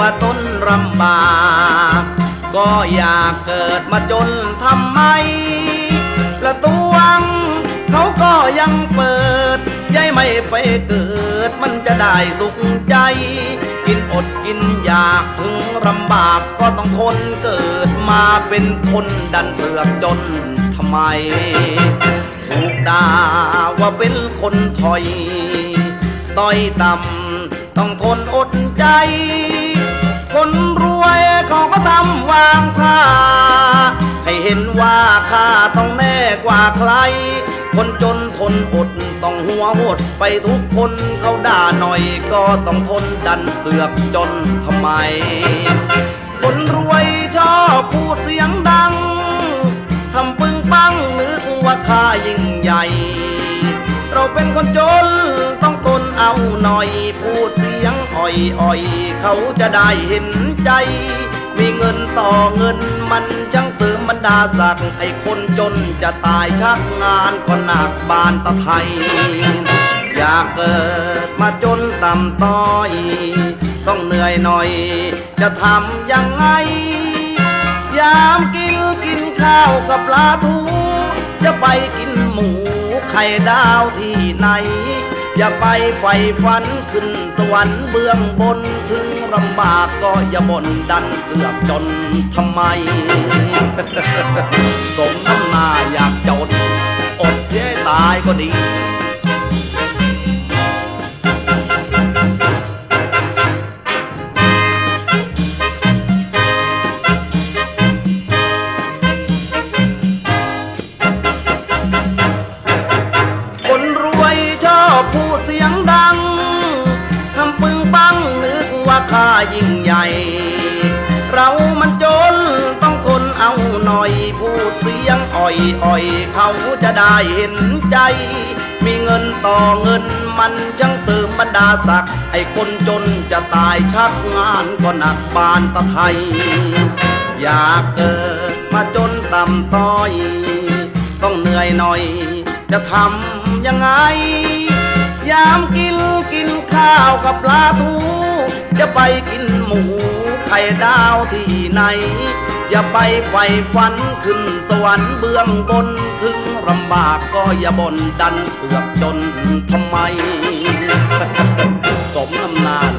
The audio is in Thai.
ว่าต้นลำบากก็อยากเกิดมาจนทำไม ประตูวังเขาก็ยังเปิดยายไม่ไปเกิดมันจะได้สุขใจ กินอดกินอยากถึงลำบากก็ต้องทนเกิดมาเป็นคนดันเสือกจนทำไมถูกด่าว่าเป็นคนถอย ต้อยต่ำต้องทนอดใจ คนรวยเขาก็ทำวางท่าให้เห็นว่าข้าต้องแน่กว่าใคร คนจนทนอดต้องหัวหดไปทุกคนเขาด่าหน่อยก็ต้องทนดันเสือกจนทำไม คนรวยชอบพูดเสียงดังทำปึงปังนึกว่าข้ายิ่งใหญ่ เราเป็นคนจนต้องทนเอาหน่อยพูดเสีย อ่อยอ่อยเขาจะได้เห็นใจ มีเงินต่อเงินมันจังเสริมบรรดาศักดิ์ไอ้คนจนจะตายชักงานก็หนักบานตะไทย อยากเกิดมาจนต่ำต้อย ต้องเหนื่อยหน่อย จะทำยังไง ยามกินกินข้าวกับปลาทู จะไปกินหมูไข่ดาวที่ไหน อย่าไปไฟฝันขึ้นสวรรค์เบื้องบนถึงลำบากก็อย่าบ่นดันเสือกจนทำไม สมน้ำหน้าอยากจนอดเสียตายก็ดี เสียงดังทำปึงปังนึกว่าข้ายิ่งใหญ่ เรามันจนต้องทนเอาหน่อย พูดเสียงอ่อยอ่อยเขาจะได้เห็นใจ มีเงินต่อเงินมันจังเสริมบรรดาศักดิ์ไอ้คนจนจะตายชักงานก็หนักบานตะไทย อยากเกิดมาจนต่ำต้อย ต้องเหนื่อยหน่อยจะทำยังไง กับปลาทู จะไปกินหมูไข่ดาวที่ไหน อย่าไปไฟฟันขึ้นสวรรค์เบื้องบน ถึงลำบากก็อย่าบ่นดันเสือกจนทำไม สมน้ำนาน